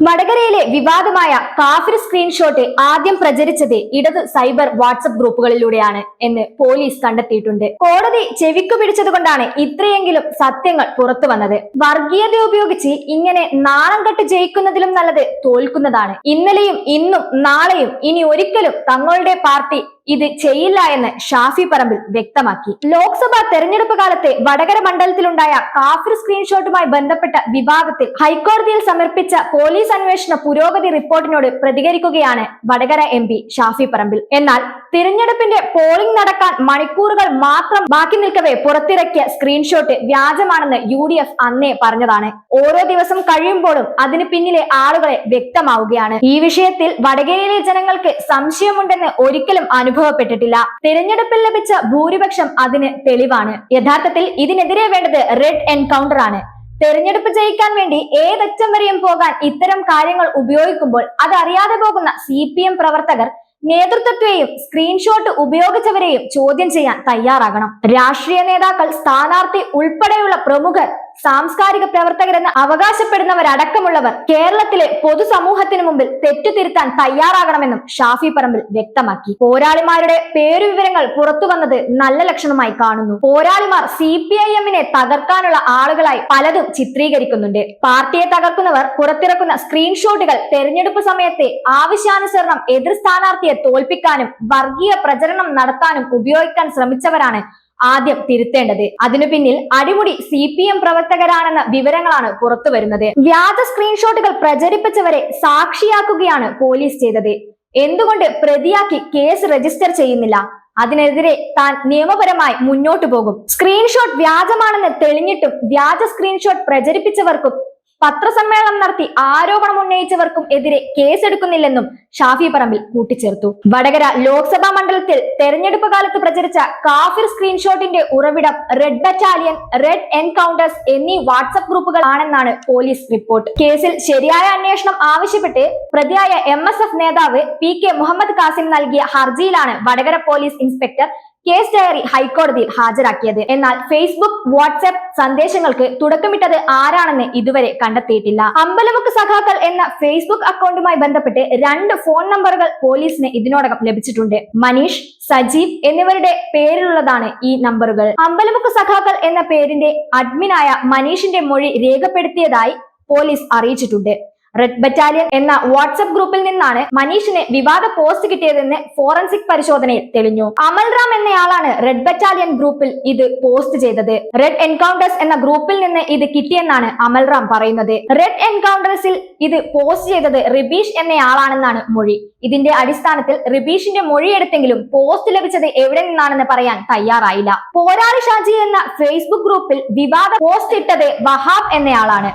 വടകരയിലെ വിവാദമായ കാഫിർ സ്ക്രീൻഷോട്ട് ആദ്യം പ്രചരിച്ചത് ഇടത് സൈബർ വാട്സപ്പ് ഗ്രൂപ്പുകളിലൂടെയാണ് എന്ന് പോലീസ് കണ്ടെത്തിയിട്ടുണ്ട്. കോടതി ചെവിക്കു പിടിച്ചതുകൊണ്ടാണ് ഇത്രയെങ്കിലും സത്യങ്ങൾ പുറത്തു വന്നത്. വർഗീയത ഉപയോഗിച്ച് ഇങ്ങനെ നാണം കെട്ട് ജയിക്കുന്നതിലും നല്ലത് തോൽക്കുന്നതാണ്. ഇന്നലെയും ഇന്നും നാളെയും ഇനി ഒരിക്കലും തങ്ങളുടെ പാർട്ടി ഇത് ചെയ്യില്ല എന്ന് ഷാഫി പറമ്പിൽ വ്യക്തമാക്കി. ലോക്സഭാ തെരഞ്ഞെടുപ്പ് കാലത്തെ വടകര മണ്ഡലത്തിലുണ്ടായ കാഫിർ സ്ക്രീൻഷോട്ടുമായി ബന്ധപ്പെട്ട വിവാദത്തിൽ ഹൈക്കോടതിയിൽ സമർപ്പിച്ച പോലീസ് അന്വേഷണ പുരോഗതി റിപ്പോർട്ടിനോട് പ്രതികരിക്കുകയാണ് വടകര എം ഷാഫി പറമ്പിൽ. എന്നാൽ തിരഞ്ഞെടുപ്പിന്റെ പോളിംഗ് നടക്കാൻ മണിക്കൂറുകൾ മാത്രം ബാക്കി നിൽക്കവേ പുറത്തിറക്കിയ സ്ക്രീൻഷോട്ട് വ്യാജമാണെന്ന് യു ഡി എഫ് അന്നേ പറഞ്ഞതാണ്. ഓരോ ദിവസം കഴിയുമ്പോഴും അതിന് പിന്നിലെ ആളുകളെ വ്യക്തമാവുകയാണ്. ഈ വിഷയത്തിൽ വടകരയിലെ ജനങ്ങൾക്ക് സംശയമുണ്ടെന്ന് ഒരിക്കലും അനുഭവപ്പെട്ടിട്ടില്ല. തിരഞ്ഞെടുപ്പിൽ ലഭിച്ച ഭൂരിപക്ഷം അതിന് തെളിവാണ്. യഥാർത്ഥത്തിൽ ഇതിനെതിരെ വേണ്ടത് റെഡ് എൻകൗണ്ടർ ആണ്. തെരഞ്ഞെടുപ്പ് ജയിക്കാൻ വേണ്ടി ഏതറ്റം വരെയും പോകാൻ ഇത്തരം കാര്യങ്ങൾ ഉപയോഗിക്കുമ്പോൾ അതറിയാതെ പോകുന്ന സി പി എം പ്രവർത്തകർ നേതൃത്വത്തെയും സ്ക്രീൻഷോട്ട് ഉപയോഗിച്ചവരെയും ചോദ്യം ചെയ്യാൻ തയ്യാറാകണം. രാഷ്ട്രീയ നേതാക്കൾ സ്ഥാനാർത്ഥി ഉൾപ്പെടെയുള്ള പ്രമുഖർ സാംസ്കാരിക പ്രവർത്തകരെന്ന് അവകാശപ്പെടുന്നവരടക്കമുള്ളവർ കേരളത്തിലെ പൊതുസമൂഹത്തിന് മുമ്പിൽ തെറ്റുതിരുത്താൻ തയ്യാറാകണമെന്നും ഷാഫി പറമ്പിൽ വ്യക്തമാക്കി. പോരാളിമാരുടെ പേരുവിവരങ്ങൾ പുറത്തു വന്നത് നല്ല ലക്ഷണമായി കാണുന്നു. പോരാളിമാർ സി പി ഐ എമ്മിനെ തകർക്കാനുള്ള ആളുകളായി പലതും ചിത്രീകരിക്കുന്നുണ്ട്. പാർട്ടിയെ തകർക്കുന്നവർ പുറത്തിറക്കുന്ന സ്ക്രീൻഷോട്ടുകൾ തെരഞ്ഞെടുപ്പ് സമയത്തെ ആവശ്യാനുസരണം എതിർ സ്ഥാനാർത്ഥിയെ തോൽപ്പിക്കാനും വർഗീയ പ്രചരണം നടത്താനും ഉപയോഗിക്കാൻ ശ്രമിച്ചവരാണ് ആദ്യം തിരുത്തേണ്ടത്. അതിനു പിന്നിൽ അടിമുടി സി പി എം പ്രവർത്തകരാണെന്ന വിവരങ്ങളാണ് പുറത്തു വരുന്നത്. വ്യാജ സ്ക്രീൻഷോട്ടുകൾ പ്രചരിപ്പിച്ചവരെ സാക്ഷിയാക്കുകയാണ് പോലീസ് ചെയ്തത്. എന്തുകൊണ്ട് പ്രതിയാക്കി കേസ് രജിസ്റ്റർ ചെയ്യുന്നില്ല? അതിനെതിരെ താൻ നിയമപരമായി മുന്നോട്ടു പോകും. സ്ക്രീൻഷോട്ട് വ്യാജമാണെന്ന് തെളിഞ്ഞിട്ടും വ്യാജ സ്ക്രീൻഷോട്ട് പ്രചരിപ്പിച്ചവർക്കും പത്രസമ്മേളനം നടത്തി ആരോപണം ഉന്നയിച്ചവർക്കും എതിരെ കേസെടുക്കുന്നില്ലെന്നും ഷാഫി പറമ്പിൽ കൂട്ടിച്ചേർത്തു. വടകര ലോക്സഭാ മണ്ഡലത്തിൽ തെരഞ്ഞെടുപ്പ് കാലത്ത് പ്രചരിച്ച കാഫിർ സ്ക്രീൻഷോട്ടിന്റെ ഉറവിടം റെഡ് ബറ്റാലിയൻ റെഡ് എൻകൗണ്ടേഴ്സ് എന്നീ വാട്സപ്പ് ഗ്രൂപ്പുകൾ ആണെന്നാണ് പോലീസ് റിപ്പോർട്ട്. കേസിൽ ശരിയായ അന്വേഷണം ആവശ്യപ്പെട്ട് പ്രതിയായ എം നേതാവ് പി കെ മുഹമ്മദ് കാസിം നൽകിയ ഹർജിയിലാണ് Vadakara police inspector case diary ഹൈക്കോടതിയിൽ ഹാജരാക്കിയത്. എന്നാൽ ഫേസ്ബുക്ക് വാട്സ്ആപ്പ് സന്ദേശങ്ങൾക്ക് തുടക്കമിട്ടത് ആരാണെന്ന് ഇതുവരെ കണ്ടെത്തിയിട്ടില്ല. അമ്പലമുക്ക് സഖാക്കൾ എന്ന ഫേസ്ബുക്ക് അക്കൗണ്ടുമായി ബന്ധപ്പെട്ട് രണ്ട് ഫോൺ നമ്പറുകൾ പോലീസിന് ഇതിനോടകം ലഭിച്ചിട്ടുണ്ട്. മനീഷ് സജീവ് എന്നിവരുടെ പേരിലുള്ളതാണ് ഈ നമ്പറുകൾ. അമ്പലമുക്ക് സഖാക്കൾ എന്ന പേരിന്റെ അഡ്മിനായ മനീഷിന്റെ മൊഴി രേഖപ്പെടുത്തിയതായി പോലീസ് അറിയിച്ചിട്ടുണ്ട്. റെഡ് ബറ്റാലിയൻ എന്ന വാട്സ്ആപ്പ് ഗ്രൂപ്പിൽ നിന്നാണ് മനീഷിന് വിവാദ പോസ്റ്റ് കിട്ടിയതെന്ന് ഫോറൻസിക് പരിശോധനയിൽ തെളിഞ്ഞു. അമൽറാം എന്നയാളാണ് റെഡ് ബറ്റാലിയൻ ഗ്രൂപ്പിൽ ഇത് പോസ്റ്റ് ചെയ്തത്. റെഡ് എൻകൗണ്ടേഴ്സ് എന്ന ഗ്രൂപ്പിൽ നിന്ന് ഇത് കിട്ടിയെന്നാണ് അമൽറാം പറയുന്നത്. റെഡ് എൻകൗണ്ടേഴ്സിൽ ഇത് പോസ്റ്റ് ചെയ്തത് റിബീഷ് എന്നയാളാണെന്നാണ് മൊഴി. ഇതിന്റെ അടിസ്ഥാനത്തിൽ റിബീഷിന്റെ മൊഴി മൊഴിയെടുത്തെങ്കിലും പോസ്റ്റ് ലഭിച്ചത് എവിടെ നിന്നാണെന്ന് പറയാൻ തയ്യാറായില്ല. പോരാളി ഷാജി എന്ന ഫേസ്ബുക്ക് ഗ്രൂപ്പിൽ വിവാദ പോസ്റ്റ് ഇട്ടത് വഹാബ് എന്നയാളാണ്.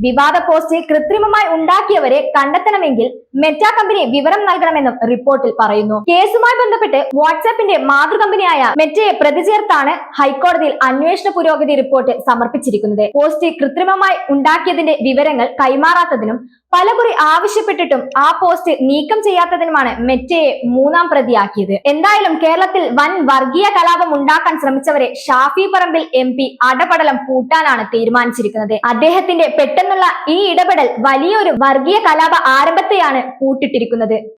വിവാദ പോസ്റ്റ് കൃത്രിമമായി ഉണ്ടാക്കിയവരെ കണ്ടെത്തണമെങ്കിൽ മെറ്റ കമ്പനി വിവരം നൽകണമെന്നും റിപ്പോർട്ടിൽ പറയുന്നു. കേസുമായി ബന്ധപ്പെട്ട് വാട്സാപ്പിന്റെ മാതൃകമ്പനിയായ മെറ്റയെ പ്രതി ചേർത്താണ് ഹൈക്കോടതിയിൽ അന്വേഷണ പുരോഗതി റിപ്പോർട്ട് സമർപ്പിച്ചിരിക്കുന്നത്. പോസ്റ്റ് കൃത്രിമമായി ഉണ്ടാക്കിയതിന്റെ വിവരങ്ങൾ കൈമാറാത്തതിനും പലകുറി ആവശ്യപ്പെട്ടിട്ടും ആ പോസ്റ്റ് നീക്കം ചെയ്യാത്തതിനുമാണ് മെറ്റയെ മൂന്നാം പ്രതിയാക്കിയത്. എന്തായാലും കേരളത്തിൽ വൻ വർഗീയ കലാപം ഉണ്ടാക്കാൻ ശ്രമിച്ചവരെ ഷാഫി പറമ്പിൽ എം പി അടപടലം പൂട്ടാനാണ് തീരുമാനിച്ചിരിക്കുന്നത്. അദ്ദേഹത്തിന്റെ പെട്ടെന്നുള്ള ഈ ഇടപെടൽ വലിയൊരു വർഗീയ കലാപ ആരംഭത്തെയാണ് പൂട്ടിട്ടിരിക്കുന്നത്